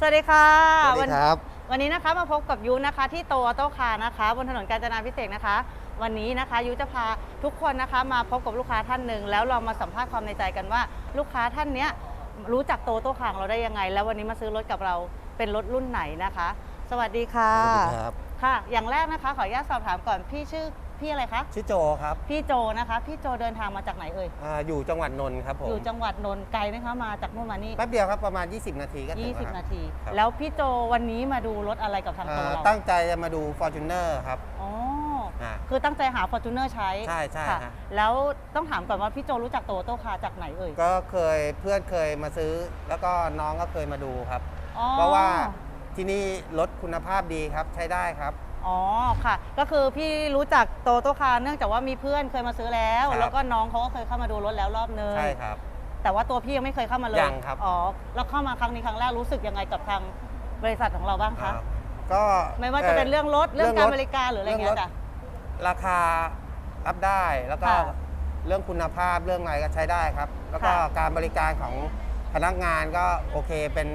สวัสดีค่ะสวัสดีครับวันวันนี้นะคะมาพบกับยูนะคะที่โตโต้คานะคะ บนถนนกาญจนาพิเศษกนะคะ วันนี้นะคะยูจะพาทุกคนนะคะมาพบกับลูกค้าท่านหนึ่งแล้วเรามาสัมภาษณ์ความในใจกันว่า ลูกค้าท่านเนี้ยรู้จักโตโต้คาของเราได้ยังไง แล้ววันนี้มาซื้อรถกับเราเป็นรถรุ่นไหนนะคะ สวัสดีค่ะสวัสดีครับค่ะ อย่างแรกนะคะขออนุญาตสอบถามก่อนพี่ชื่อ พี่อะไรคะชื่อโจครับพี่โจนะคะ พี่โจเดินทางมาจากไหนเอ่ยอาอยู่จังหวัดนนท์ครับผมอยู่จังหวัดนนท์ไกลไหมคะมาจากนู่นมานี่แป๊บเดียวครับประมาณ 20 นาทีก็ถึงแล้วครับ20นาที ครับ แล้วพี่โจวันนี้มาดูรถอะไรกับทางโตอ่าเราตั้งใจจะมาดู Fortuner ครับอ๋ออ่า คือตั้งใจหา Fortuner ใช้ใช่ใช่ค่ะฮะ แล้วต้องถามก่อนว่าพี่โจรู้จักโตโต้คาจากไหนเอ่ยก็เคยเพื่อนเคยมาซื้อ แล้วก็น้องก็เคยมาดูครับ อ๋อ เพราะว่า ที่นี่รถคุณภาพดีครับใช้ได้ครับ อ๋อค่ะ ก็คือพี่รู้จักโตโต้คาเนื่องจากว่ามีเพื่อนเคยมาซื้อแล้ว ครับ แล้วก็น้องเขาก็เคยเข้ามาดูรถแล้วรอบนึงใช่ครับ แต่ว่าตัวพี่ยังไม่เคยเข้ามาเลยยังครับ อ๋อแล้วเข้ามาครั้งนี้ครั้งแรกรู้สึกยังไงกับทางบริษัทของเราบ้างคะอ่าก็ไม่ว่าจะเป็นเรื่องรถเรื่องการบริการหรืออะไรเงี้ยจ้ะ ราคารับได้แล้วก็ค่ะเรื่องคุณภาพเรื่องอะไรก็ใช้ได้ครับ แล้วก็ค่ะ การบริการของพนักงานก็โอเคเป็น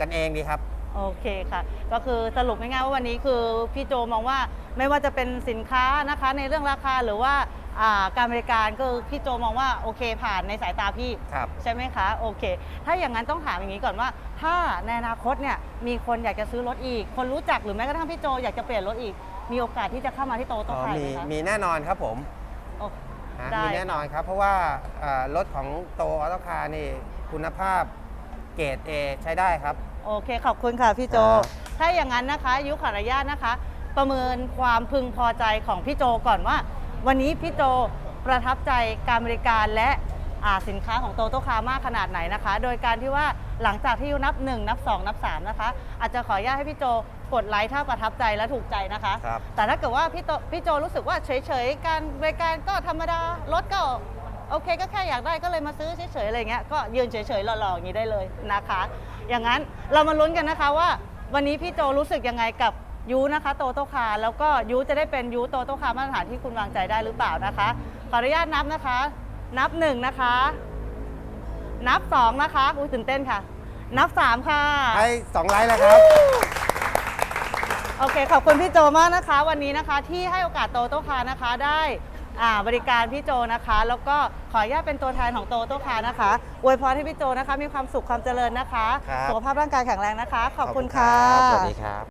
กันเองดีครับ โอเคค่ะ ก็คือสรุปง่ายๆว่าวันนี้คือพี่โจมองว่าไม่ว่าจะเป็นสินค้านะคะในเรื่องราคาหรือว่าอ่าการบริการก็คือพี่โจมองว่าโอเคผ่านในสายตาพี่ ครับ ใช่ไหมคะโอเค ถ้าอย่างนั้นต้องถามอย่างนี้ก่อนว่า ถ้าในอนาคตเนี่ยมีคนอยากจะซื้อรถอีก คนรู้จักหรือแม้กระทั่งพี่โจอยากจะเปลี่ยนรถอีก มีโอกาสที่จะเข้ามาที่โตโต้อ๋อไทยมีไหมคะมีแน่นอนครับผมโอ้ ฮะได้ มีแน่นอนครับ เพราะว่าอ่ารถของโตออโตคาร์นี่คุณภาพ เกรด A ใช้ได้ครับ โอเค ขอบคุณค่ะพี่โจ ครับ ถ้าอย่างนั้นนะคะ ยุคขออนุญาตนะคะ ประเมินความพึงพอใจของพี่โจก่อนว่า วันนี้พี่โจประทับใจการบริการและอ่าสินค้าของโตโตคามากขนาดไหนนะคะ โดยการที่ว่าหลังจากที่ยุนับ 1 นับ 2 นับ 3 นะคะ อาจจะขออนุญาตให้พี่โจกดไลค์ถ้าประทับใจและถูกใจนะคะ ครับ แต่ถ้าเกิดว่าพี่โตพี่โจรู้สึกว่าเฉยๆ การบริการก็ธรรมดารถก็ โอเคก็แค่อยากได้ก็เลยมาซื้อเฉยๆอะไรเงี้ยก็ยืนเฉยๆหล่อๆอย่างนี้ได้เลยนะคะ อย่างนั้นเรามาลุ้นกันนะคะว่า วันนี้พี่โจรู้สึกยังไงกับยูนะคะโตโตคาร์แล้วก็ยูจะได้เป็นยูโตโตคาร์มาตรฐานที่คุณวางใจได้หรือเปล่านะคะขออนุญาตนับนะคะ นับหนึ่งนะคะ นับสองนะคะอุ้ยตื่นเต้นค่ะ นับสามค่ะให้สองไลค์แล้วครับโอเคขอบคุณพี่โจมากนะคะ วันนี้นะคะที่ให้โอกาสโตโต้คาร์นะคะได้ อ่าบริการพี่โจนะคะ แล้วก็ขออนุญาตเป็นตัวแทนของโตโต้คาร์นะคะอวยพรให้พี่โจนะคะ มีความสุขความเจริญนะคะครับ สุขภาพร่างกายแข็งแรงนะคะ ขอบคุณค่ะ สวัสดีครับ